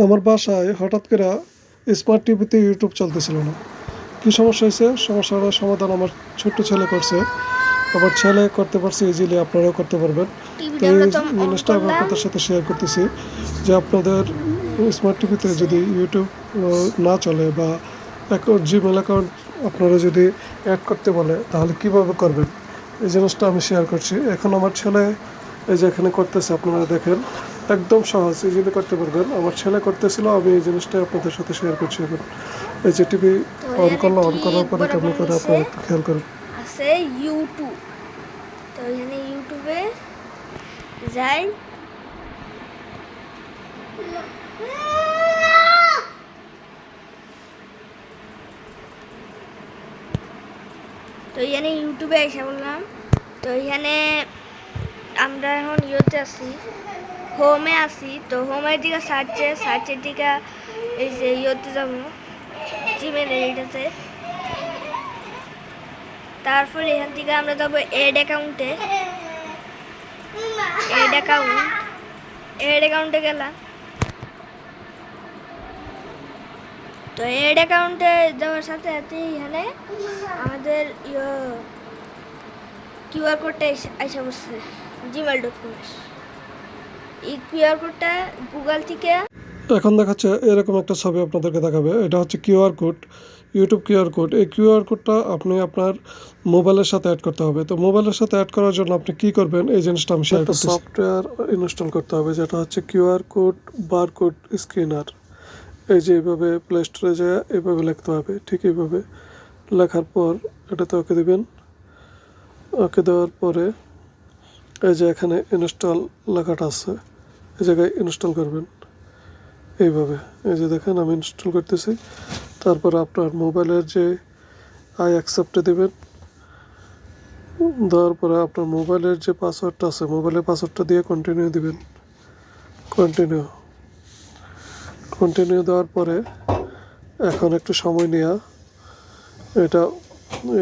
আমার বাসায় হঠাৎ করে স্মার্ট টিভিতে ইউটিউব চলতেছিল না। কী সমস্যা হয়েছে? সমস্যার সমাধান আমার ছোট্ট ছেলে করছে। আবার ছেলে করতে পারছে ইজিলি আপনারাও করতে পারবেন। তো এই জিনিসটা আমি আপনাদের সাথে শেয়ার করতেছি যে আপনাদের স্মার্ট টিভিতে যদি ইউটিউব না চলে বা জিমেল অ্যাকাউন্ট আপনারা যদি অ্যাড করতে বলে তাহলে কীভাবে করবেন? এই জিনিসটা আমি শেয়ার করছি। এখন আমার ছেলে এই যে এখানে করতেছে আপনারা দেখেন। একদম সহজ ইজিলি করতে পারবেন। আমার ছেলে করতেছিল আমি এই জিনিসটা আপনাদের সাথে শেয়ার করছি এখন। এই যে টিভি অন করল অন করার পরে কেমন করে আপনারা একটু খেয়াল করেন। আছে ইউটিউব তো এখানে ইউটিউবে যাই। তো এখানে ইউটিউবে এসে বললাম তো এখানে আমরা এখন ইয়েতে আছি। হোমে আসি তো হোমের দিকে সার্চে সার্চের দিকে এই যে ইয়েতে যাব জিমেল এইটাতে তারপর এখান থেকে আমরা যাব এড অ্যাকাউন্টে এড অ্যাকাউন্ট এড অ্যাকাউন্টে গেলাম। তো এড অ্যাকাউন্টে যাওয়ার সাথে সাথে এখানে আমাদের ইয়ে কিউআর কোডটা এসে বসছে জিমেল ডট কম এই কিউআর কোডটা গুগল থেকে এখন দেখাচ্ছে এরকম একটা ছবি আপনাদেরকে দেখাবে। এটা হচ্ছে QR code YouTube QR code এই কিউআর কোডটা আপনি আপনার মোবাইলের সাথে অ্যাড করতে হবে। তো মোবাইলের সাথে অ্যাড করার জন্য আপনি কি করবেন? এই জিনিসটা আমি শেয়ার করতে সফটওয়্যার ইনস্টল করতে হবে যেটা হচ্ছে QR code bar code scanner এই যে এইভাবে প্লে স্টোরে যায় এইভাবে লিখতে হবে ঠিক এইভাবে। লেখার পর এটাতে ওকে দিবেন। ওকে দেওয়ার পরে এই যে এখানে ইনস্টল লেখাটা আছে। এই জায়গায় ইনস্টল করবেন। এইভাবে। এই যে দেখেন, আমি ইনস্টল করতেছি। তারপর আপনার মোবাইলের যে আই অ্যাকসেপ্টে দেবেন, দেওয়ার পরে আপনার মোবাইলের যে পাসওয়ার্ডটা আছে মোবাইলের পাসওয়ার্ডটা দিয়ে কন্টিনিউ দিবেন। কন্টিনিউ কন্টিনিউ দেওয়ার পরে এখন একটু সময় নেওয়া এটা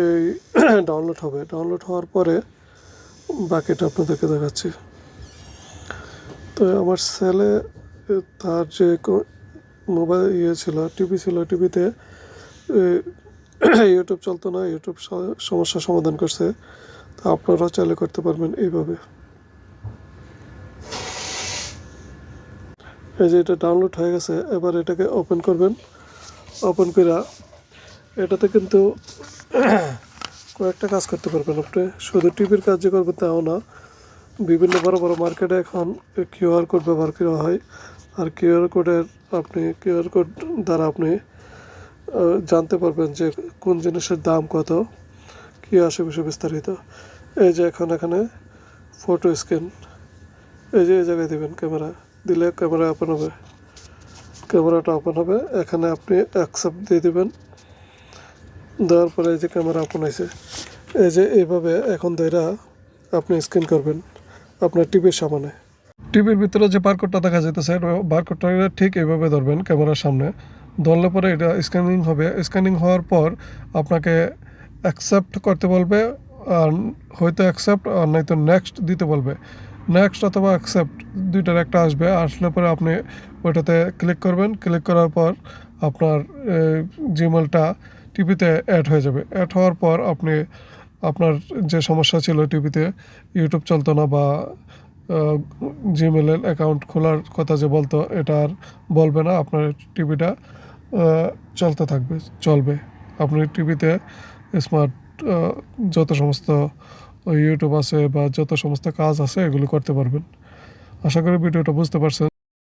এই ডাউনলোড হবে। ডাউনলোড হওয়ার পরে বাকিটা আপনাদেরকে দেখাচ্ছি। তো আমার ছেলে তার যে মোবাইল ইয়ে ছিল, টিভি ছিল, টিভিতে ইউটিউব চলতো না, ইউটিউব স- সমস্যার সমাধান করছে। তা আপনারাও চাইলে করতে পারবেন এইভাবে। এই যে এটা ডাউনলোড হয়ে গেছে, এবার এটাকে ওপেন করবেন। ওপেন করে এটাতে কিন্তু কয়েকটা কাজ করতে পারবেন আপনি। শুধু টিভির কাজ যে করবেন তাও না বিভিন্ন বড় বড় মার্কেটে এখন কিউআর কোড ব্যবহার করা হয়। আর কিউআর কোডের আপনি কিউআর কোড দ্বারা আপনি জানতে পারবেন যে কোন জিনিসের দাম কত, কী আসে বিষয়ে বিস্তারিত। এই যে এখন এখানে ফটো স্ক্যান এই যে এই জায়গায় দেবেন ক্যামেরা দিলে ক্যামেরা ওপেন হবে। ক্যামেরাটা ওপেন হবে। এখানে আপনি অ্যাকসেপ্ট দিয়ে দেবেন। দেওয়ার পরে এই যে ক্যামেরা ওপেন হয়েছে। এই যে এইভাবে এখন ধৈরা আপনি স্ক্যান করবেন। আপনার টিভির সামনে। টিভির ভিতরে যে বারকোডটা দেখা যেতেছে বারকোডটা ঠিক এইভাবে ধরবেন ক্যামেরার সামনে। ধরলে পরে এটা স্ক্যানিং হবে। স্ক্যানিং হওয়ার পর আপনাকে অ্যাকসেপ্ট করতে বলবে আর হয়তো অ্যাকসেপ্ট আর নয়তো নেক্সট দিতে বলবে। নেক্সট অথবা অ্যাকসেপ্ট দুইটার একটা আসবে। আসলে পরে আপনি ওইটাতে ক্লিক করবেন। ক্লিক করার পর আপনার জিমেলটা টিভিতে অ্যাড হয়ে যাবে। অ্যাড হওয়ার পর আপনি আপনার যে সমস্যা ছিল টিভিতে, ইউটিউব চলতো না বা জিমেলের অ্যাকাউন্ট খোলার কথা যে বলতো, এটা আর বলবে না, আপনার টিভিটা চলতে থাকবে, চলবে। আপনি টিভিতে স্মার্ট যত সমস্ত ইউটিউব আছে বা যত সমস্ত কাজ আছে, এগুলো করতে পারবেন। আশা করি ভিডিওটা বুঝতে পারছেন।